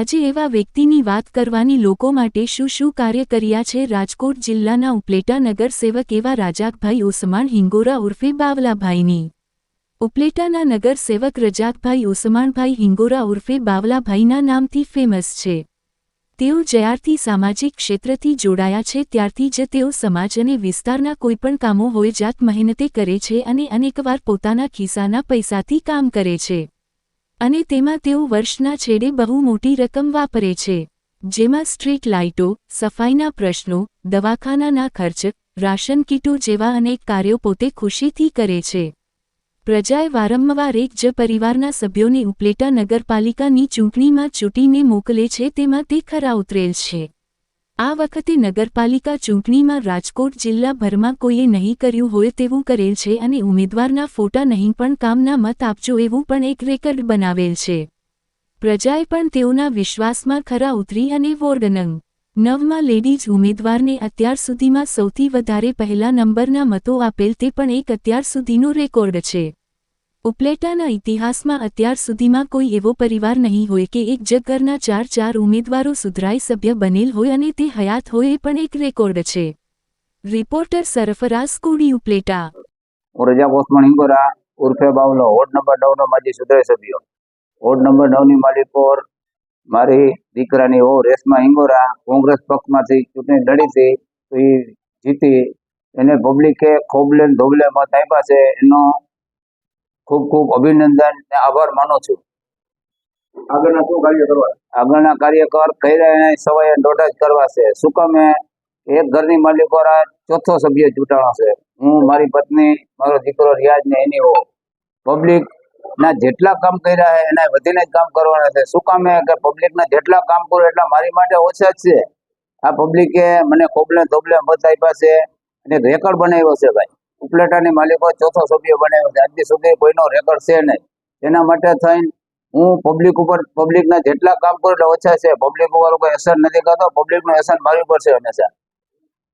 આજે એવા વ્યક્તિની વાત કરવાની લોકો માટે શું શું કાર્ય કર્યા છે? રાજકોટ જિલ્લાના ઉપલેટા નગર સેવક એવા રાજાકભાઈ ઓસમાણ હિંગોરા ઉર્ફે બાવલાભાઈની. ઉપલેટાના નગર સેવક રજાકભાઈ ઓસમાણભાઈ હિંગોરા ઉર્ફે બાવલાભાઈના નામથી ફેમસ છે. તેઓ જ્યારથી સામાજિક ક્ષેત્રથી જોડાયા છે, ત્યારથી જ તેઓ સમાજ અને વિસ્તારના કોઈપણ કામો હોય જાત મહેનતે કરે છે અને અનેકવાર પોતાના ખિસ્સાના પૈસાથી કામ કરે છે. અને તેમાં તેઓ વર્ષના છેડે બહુ મોટી રકમ વાપરે છે, જેમાં સ્ટ્રીટ લાઇટો, સફાઈના પ્રશ્નો, દવાખાનાના ખર્ચ, રાશન કીટો જેવા અનેક કાર્યો પોતે ખુશીથી કરે છે. પ્રજાએ વારંવાર એક જ પરિવારના સભ્યોને ઉપલેટા નગરપાલિકાની ચૂંટણીમાં ચૂંટીને મોકલે છે, તેમાં તે ખરા ઉતરેલ છે. આ વખતે નગરપાલિકા ચૂંટણીમાં રાજકોટ જિલ્લાભરમાં કોઈએ નહીં કર્યું હોય તેવું કરેલ છે અને ઉમેદવારના ફોટા નહીં પણ કામના મત આપજો એવું પણ એક રેકર્ડ બનાવેલ છે. પ્રજાએ પણ તેઓના વિશ્વાસમાં ખરા ઉતરી અને વોર્ડ નંગ. નવમાં લેડીઝ ઉમેદવારને અત્યાર સુધીમાં સૌથી વધારે પહેલા નંબરના મતો આપેલ તે પણ એક અત્યાર સુધીનો રેકોર્ડ છે. ઉપલેટાના ઇતિહાસમાં અત્યાર સુધીમાં કોઈ એવો પરિવાર નહીં હોય કે એક જ ઘરના ચાર ચાર ઉમેદવારો સુધરાઈ સભ્ય બનેલ હોય અને તે હયાત હોય એ પણ એક રેકોર્ડ છે. રિપોર્ટર સરફરાઝ કોડી, ઉપલેટા. હું રજા ઓસમાણ હિંગોરા ઉર્ફે બાવલો, વોર્ડ નંબર નવનો માજી સુધારી સભ્યો. વોર્ડ નંબર નવની માલિક પર મારી દીકરાની ઓ રેશમા હિંગોરા કોંગ્રેસ પક્ષમાંથી ચૂંટણી લડી હતી તો એ જીતી. એને પબ્લિકે ખોબલે ધોબલે મત આપ્યા છે, એનો ખૂબ ખૂબ અભિનંદન આભાર માનું છું. આગળના શું કાર્ય કરવા? આગળના કાર્યકર કર્યા રહ્યા સવાય દોઢ જ કરવા છે. શું કામે એક ઘરની માલિકોરા ચોથો સભ્ય ચૂંટાણો છે. હું મારી પત્ની મારો દીકરો રિયાજ ને એની હો પબ્લિક ના જેટલા કામ કર્યા છે એના વધીને જ કામ કરવાના છે. શું કામે કે પબ્લિક ના જેટલા કામ કરો એટલા મારી માટે ઓછા જ છે. આ પબ્લિકે મને ખોબલે ધોબલે મત આપ્યા છે અને રેકર્ડ બનાવ્યો છે ભાઈ. ઉપલેટાની માલિકો ચોથો સભ્ય બનાવ્યો છે. આજથી સુધી કોઈનો રેકોર્ડ છે નહીં. એના માટે થઈને હું પબ્લિક ઉપર પબ્લિક ના જેટલા કામ કરું એટલે ઓછા છે પબ્લિક ઉપર કોઈ અસર નથી કરતો પબ્લિકનું અસર મારી ઉપર છે હંમેશા.